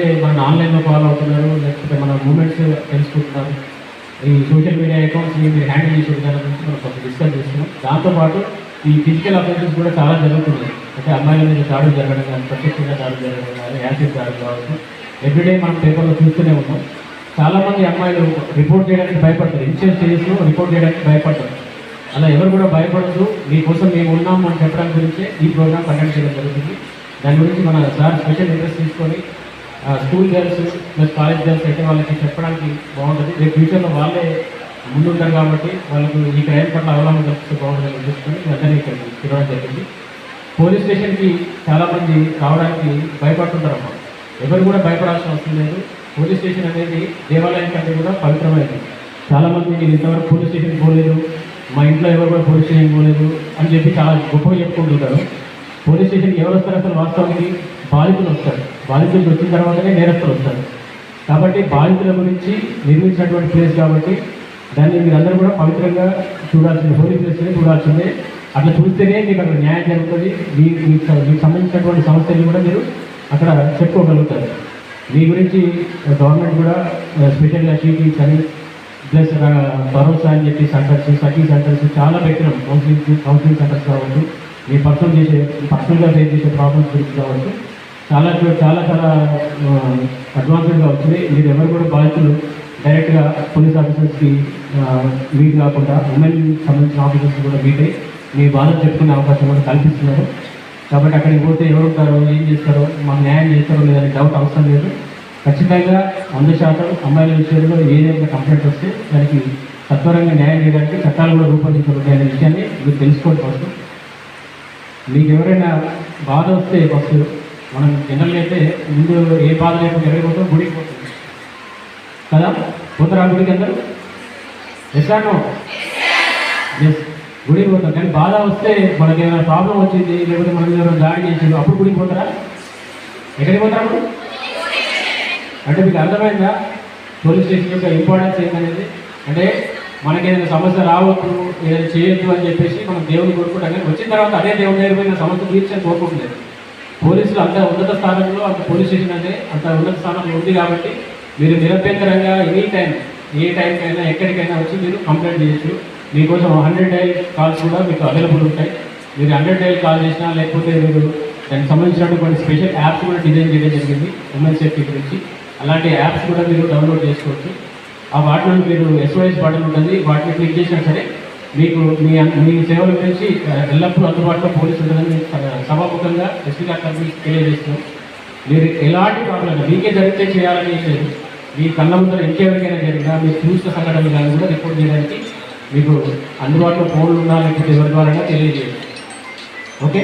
మన ఆన్లైన్లో ఫాలో అవుతున్నారు లేకపోతే మన మూమెంట్స్ తెలుసుకుంటున్నారు ఈ సోషల్ మీడియా అకౌంట్స్ మీరు హ్యాండిల్ చేసే విధానం గురించి మనం కొంచెం డిస్కస్ చేస్తున్నాం. దాంతోపాటు ఈ ఫిజికల్ అఫెన్సెస్ కూడా చాలా జరుగుతున్నాయి. అంటే అమ్మాయిల మీద దాడులు జరగడం కానీ ప్రత్యక్షంగా దాడులు జరగడం కానీ యాసిడ్ దాడులు కావచ్చు ఎవ్రీడే మనం పేపర్లో చూస్తూనే ఉన్నాం. చాలామంది అమ్మాయిలు రిపోర్ట్ చేయడానికి భయపడతారు. ఇన్సూరెన్స్ స్టేజెస్లో రిపోర్ట్ చేయడానికి భయపడతారు. అలా ఎవరు కూడా భయపడద్దు. మీకోసం మేము ఉన్నాం అని చెప్పడం గురించే ఈ ప్రోగ్రామ్ కండక్ట్ చేయడం జరుగుతుంది. దాని గురించి మన సార్ స్పెషల్ ఇంట్రెస్ట్ తీసుకొని school girls plus college girls అయితే వాళ్ళకి చెప్పడానికి బాగుంటుంది. రేపు ఫ్యూచర్లో వాళ్ళే ముందుంటారు కాబట్టి వాళ్ళకు ఈ క్రైమ్ పట్ల అవగాహన కల్పిస్తే బాగుంటుందని ఉద్దేశించుకొని వెంటనే ఇక్కడ తిరగడం జరిగింది. పోలీస్ స్టేషన్కి చాలామంది రావడానికి భయపడుతుంటారు అమ్మా ఎవరు కూడా భయపడాల్సిన అవసరం లేదు. పోలీస్ స్టేషన్ అనేది దేవాలయం కంటే కూడా పవిత్రమైనది. చాలామంది నేను ఇంతవరకు పోలీస్ స్టేషన్కి పోలేదు. మా ఇంట్లో ఎవరు కూడా పోలీస్ స్టేషన్కి పోలేదు అని చెప్పి చాలా గొప్పగా చెప్పుకుంటుంటారు. పోలీస్ స్టేషన్కి ఎవరు వస్తారు అసలు వాస్తవానికి? బాధితులు వస్తారు. బాధితులు వచ్చిన తర్వాతనే నేరస్తులు వస్తారు. కాబట్టి బాధితుల గురించి నిర్మించినటువంటి ప్లేస్ కాబట్టి దాన్ని మీరందరూ కూడా పవిత్రంగా చూడాల్సింది హోలీ ప్లేస్ని చూడాల్సిందే. అట్లా చూస్తేనే మీకు అక్కడ న్యాయం జరుగుతుంది. మీ మీకు సంబంధించినటువంటి సమస్యలు కూడా మీరు అక్కడ చెప్పుకోగలుగుతారు. మీ గురించి గవర్నమెంట్ కూడా స్పెషల్గా షీటీస్ ప్లస్ భరోసా అని చెప్పి సెంటర్స్ సఖీ సెంటర్స్ చాలా పెట్టినాం కౌన్సిలింగ్ కౌన్సిలింగ్ సెంటర్స్ కావచ్చు. మీ పర్సనల్ చేసే పర్సనల్గా ఫేస్ చేసే ప్రాబ్లమ్స్ గురించి కావచ్చు. చాలా చాలా చాలా అడ్వాన్స్డ్గా వచ్చింది మీరు ఎవరు కూడా బాధితులు డైరెక్ట్గా పోలీస్ ఆఫీసర్స్కి మీట్ కాకుండా ఉమెన్ సంబంధించిన ఆఫీసర్స్ కూడా మీట్ అయ్యి మీ బాధలు చెప్పుకునే అవకాశం కూడా కల్పిస్తున్నారు. కాబట్టి అక్కడికి పోతే ఎవరు ఉంటారో ఏం చేస్తారో మాకు న్యాయం చేస్తారో లేదని డౌట్ అవసరం లేదు. ఖచ్చితంగా వంద శాతం అమ్మాయిల విషయంలో ఏదైనా కంప్లైంట్ వస్తే దానికి సత్వరంగా న్యాయం చేయడానికి చట్టాలు కూడా రూపొందించబడ్డాయి అనే విషయాన్ని మీరు తెలుసుకోవడం ఫస్ట్ మీకు ఎవరైనా బాధ వస్తే ఫస్ట్ మనం జనరల్గా అయితే ముందు ఏ బాధ లేకుండా ఎవరికి పోతాం గుడికి పోతాం. కదా? పోతారా గుడికి అందరూ? ఎస్ఆనో ఎస్ గుడికి పోతాం. కానీ బాధ వస్తే మనకి ఏమైనా ప్రాబ్లం వచ్చింది లేకపోతే మనకి ఏమైనా దాడి చేసింది అప్పుడు గుడికి పోతారా? ఎక్కడికి పోతారా అంటే మీకు అర్థమైందా? పోలీస్ స్టేషన్ యొక్క ఇంపార్టెన్స్ ఏంటనేది అంటే మనకి ఏదైనా సమస్య రావద్దు ఏదైనా చేయొద్దు అని చెప్పేసి మనం దేవుని కోరుకుంటాం కానీ వచ్చిన తర్వాత అదే దేవుని దగ్గర సమస్య తీర్చని కోరుకుంటలేదు పోలీసులు అంత ఉన్నత స్థానంలో అంత పోలీస్ స్టేషన్ అంటే అంత ఉన్నత స్థానంలో ఉంది కాబట్టి మీరు నిరభ్యంతరంగా ఎనీ టైం ఏ టైంకైనా ఎక్కడికైనా వచ్చి మీరు కంప్లైంట్ చేయొచ్చు. మీకోసం హండ్రెడ్ డైల్ కాల్స్ కూడా మీకు అవైలబుల్ ఉంటాయి. మీరు హండ్రెడ్ డైల్ కాల్ చేసినా లేకపోతే మీరు దానికి సంబంధించినటువంటి స్పెషల్ యాప్స్ కూడా డిజైన్ చేయడం జరిగింది ఉమెన్ సేఫ్టీ గురించి. అలాంటి యాప్స్ కూడా మీరు డౌన్లోడ్ చేసుకోవచ్చు. ఆ వాటిలో మీరు ఎస్ఓఎస్ బటన్ ఉంటుంది వాటిని క్లిక్ చేసినా సరే మీకు మీ మీ సేవల గురించి ఎల్లప్పుడూ అందుబాటులో పోలీసు ఉంటుందని సభాముఖంగా ఎస్పీ గారి తరఫు తెలియజేస్తున్నాం. మీరు ఎలాంటి ప్రాబ్లం మీకే జరిగితే చేయాలని లేదు మీ కళ్ళ ముందర ఇంకెవరికైనా జరిగినా మీరు చూసిన సంఘటనలు కానీ కూడా రిపోర్ట్ చేయడానికి మీకు అందుబాటులో ఫోన్లు ఉన్నా లేకపోతే ఎవరి ద్వారా తెలియజేయండి. ఓకే?